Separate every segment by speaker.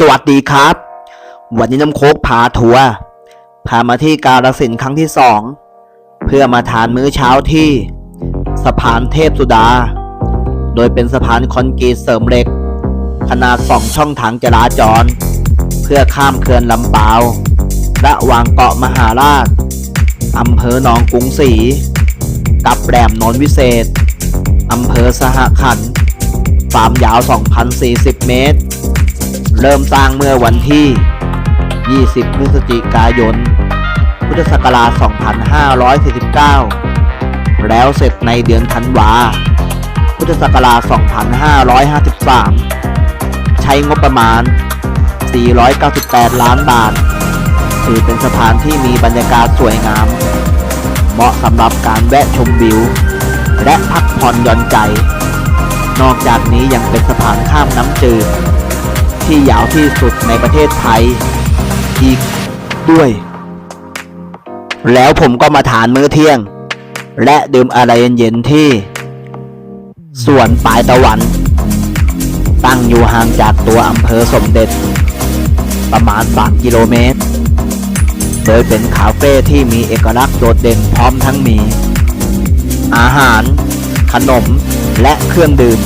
Speaker 1: สวัสดีครับ วันนี้น้ำโคกพาทัวร์พามาที่กาลสินครั้งที่สองเพื่อมาทานมื้อเช้าที่ สะพานเทพสุดา โดยเป็นสะพานคอนกรีตเสริมเหล็ก ขนาดสองช่องทางจราจร เพื่อข้ามเขื่อนลำปาวระหว่างเกาะมหาราชอำเภอหนองกรุงศรีกับแหลมโนนวิเศษอำเภอสหขันธ์ความยาว 2,040 เมตร เริ่มสร้างเมื่อวันที่ 20 พฤศจิกายน พุทธศักราช 2549 แล้วเสร็จในเดือนธันวา พุทธศักราช 2553 ใช้งบประมาณ 498 ล้านบาท ถือเป็นสถานที่มีบรรยากาศสวยงาม เหมาะสำหรับการแวะชมวิว และพักผ่อนหย่อนใจ นอกจากนี้ยังเป็นสะพานข้ามน้ำจืด ที่ยาวที่สุดในประเทศไทยอีกด้วย แล้วผมก็มาทานมื้อเที่ยง และดื่มอะไรเย็นๆที่สวนปลายตะวัน ตั้งอยู่ห่างจากตัวอำเภอสมเด็จ ประมาณ 3 กิโลเมตร โดยเป็นคาเฟ่ที่มีเอกลักษณ์โดดเด่นพร้อมทั้งมี อาหาร ขนมและเครื่องดื่ม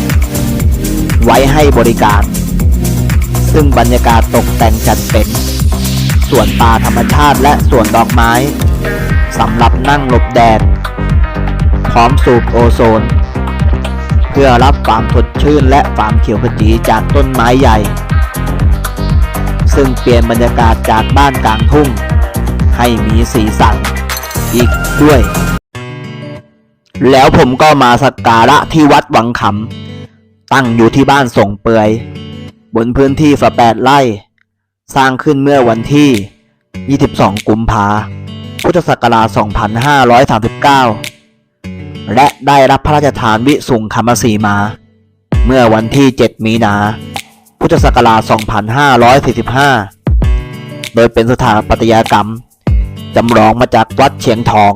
Speaker 1: ไว้ให้บริการ ซึ่งบรรยากาศตกแต่งจัดเป็นสวนป่าธรรมชาติและสวนดอกไม้สำหรับนั่งหลบแดด พร้อมสูบโอโซน เพื่อรับความสดชื่นและความเขียวขจีจากต้นไม้ใหญ่ ซึ่งเปลี่ยนบรรยากาศจากบ้านกลางทุ่ง ให้มีสีสันอีกด้วย แล้วผมก็มาสักการะที่วัดวังคำตั้งอยู่ที่บ้านส่งเปือย บนพื้นที่ฝาแปดไร่ สร้างขึ้นเมื่อวันที่ 22 กุมภาพุทธศักราช 2539 และได้รับพระราชทานวิสุงคมสีมา เมื่อวันที่ 7 มีนา พุทธศักราช 2545 โดยเป็นสถาปัตยกรรม จำลองมาจากวัดเชียงทอง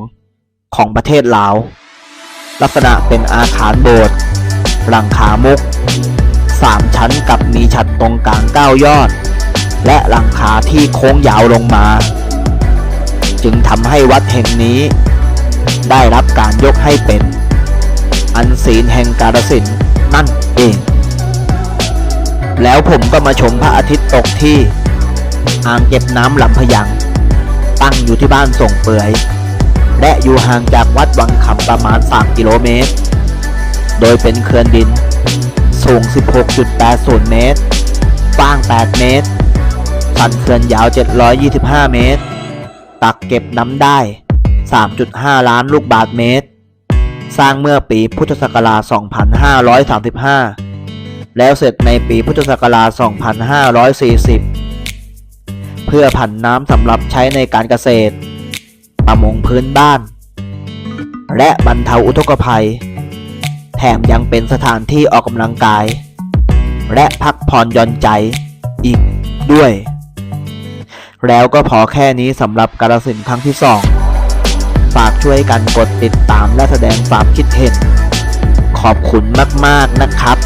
Speaker 1: ของประเทศลาว ลักษณะเป็นอาคารโบสถ์หลังคามุก สามชั้นกับมีฉัดตรงกลางเก้ายอด และหลังคาที่โค้งยาวลงมา จึงทำให้วัดแห่งนี้ ได้รับการยกให้เป็น อันศีลแห่งกาลสินธุ์นั่นเอง แล้วผมก็มาชมพระอาทิตย์ตกที่ อ่างเก็บน้ำลำพยัง ตั้งอยู่ที่บ้านส่งเปื่อยและอยู่ห่างจากวัดวังคำประมาณ 3 กิโลเมตร โดยเป็นเขื่อนดิน สูง 16.80 เมตรกว้าง 8 เมตร สันเขื่อนยาว 725 เมตร ตักเก็บน้ำได้ 3.5 ล้านลูกบาทเมตร สร้างเมื่อปีพุทธศักราช 2535 แล้วเสร็จในปีพุทธศักราช 2540 เพื่อผันน้ำสำหรับใช้ในการเกษตร ประมงพื้นบ้าน และบรรเทาอุทกภัย มยังเป็นสถานที่ออกกำลังกาย และพักผ่อนหย่อนใจอีกด้วย แล้วก็พอแค่นี้สำหรับการสินครั้งที่สองฝากช่วยกันกดติดตามและแสดงความคิดเห็น ขอบคุณมาก ๆ นะครับ